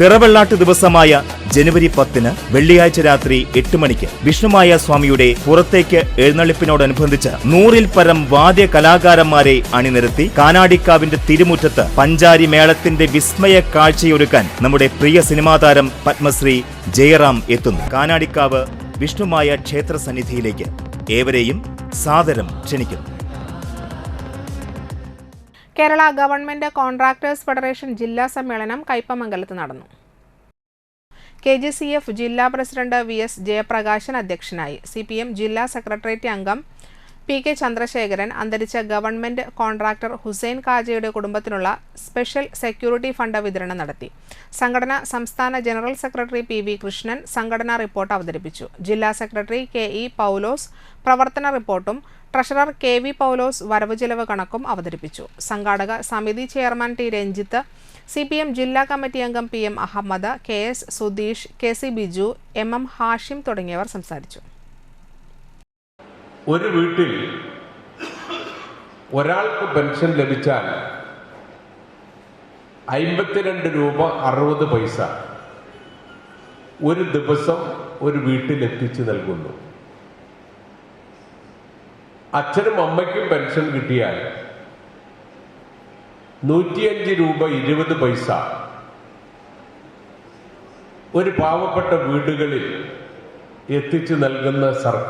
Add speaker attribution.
Speaker 1: തിറവെള്ളാട്ട് ദിവസമായ ജനുവരി പത്തിന് വെള്ളിയാഴ്ച രാത്രി എട്ട് മണിക്ക് വിഷ്ണുമായ സ്വാമിയുടെ പുറത്തേക്ക് എഴുന്നള്ളിപ്പിനോടനുബന്ധിച്ച് നൂറിൽ പരം വാദ്യ കലാകാരന്മാരെ അണിനിരത്തി കാനാടിക്കാവിന്റെ തിരുമുറ്റത്ത് പഞ്ചാരി മേളത്തിന്റെ വിസ്മയ കാഴ്ചയൊരുക്കാൻ നമ്മുടെ പ്രിയ സിനിമാ താരം പത്മശ്രീ ജയറാം എത്തുന്നു. കാനാടിക്കാവ് വിഷ്ണുമായ ക്ഷേത്ര സന്നിധിയിലേക്ക് ഏവരെയും സാദരം ക്ഷണിക്കുന്നു.
Speaker 2: കേരള ഗവൺമെന്റ് കോൺട്രാക്ടേഴ്സ് ഫെഡറേഷൻ ജില്ലാ സമ്മേളനം കയ്പമംഗലത്ത് നടന്നു. കെ ജി സി എഫ് ജില്ലാ പ്രസിഡന്റ് വി എസ് ജയപ്രകാശൻ അധ്യക്ഷനായി. സി പി എം ജില്ലാ സെക്രട്ടേറിയറ്റ് അംഗം പി കെ ചന്ദ്രശേഖരൻ അന്തരിച്ച ഗവൺമെന്റ് കോൺട്രാക്ടർ ഹുസൈൻ കാജയുടെ കുടുംബത്തിനുള്ള സ്പെഷ്യൽ സെക്യൂരിറ്റി ഫണ്ട് വിതരണം നടത്തി. സംഘടന സംസ്ഥാന general secretary P V Krishnan സംഘടനാ റിപ്പോർട്ട് അവതരിപ്പിച്ചു. ജില്ലാ സെക്രട്ടറി കെ ഇ പൗലോസ് പ്രവർത്തന റിപ്പോർട്ടും ട്രഷറർ കെ വി പൗലോസ് വരവ് ചെലവ് കണക്കും അവതരിപ്പിച്ചു. സംഘാടക സമിതി chairman T Ranjith C P M ജില്ലാ കമ്മിറ്റി അംഗം P M Ahammed K S Sudheesh K C Biju M M Hashim തുടങ്ങിയവർ സംസാരിച്ചു.
Speaker 3: ഒരു വീട്ടിൽ ഒരാൾക്ക് പെൻഷൻ ലഭിച്ചാൽ അമ്പത്തിരണ്ട് രൂപ അറുപത് പൈസ ഒരു ദിവസം ഒരു വീട്ടിൽ എത്തിച്ചു നൽകുന്നു. അച്ഛനും അമ്മയ്ക്കും പെൻഷൻ കിട്ടിയാൽ നൂറ്റിയഞ്ച് രൂപ ഇരുപത് പൈസ. ഒരു പാവപ്പെട്ട വീടുകളിൽ എത്തിച്ചു നൽകുന്ന സർക്കാർ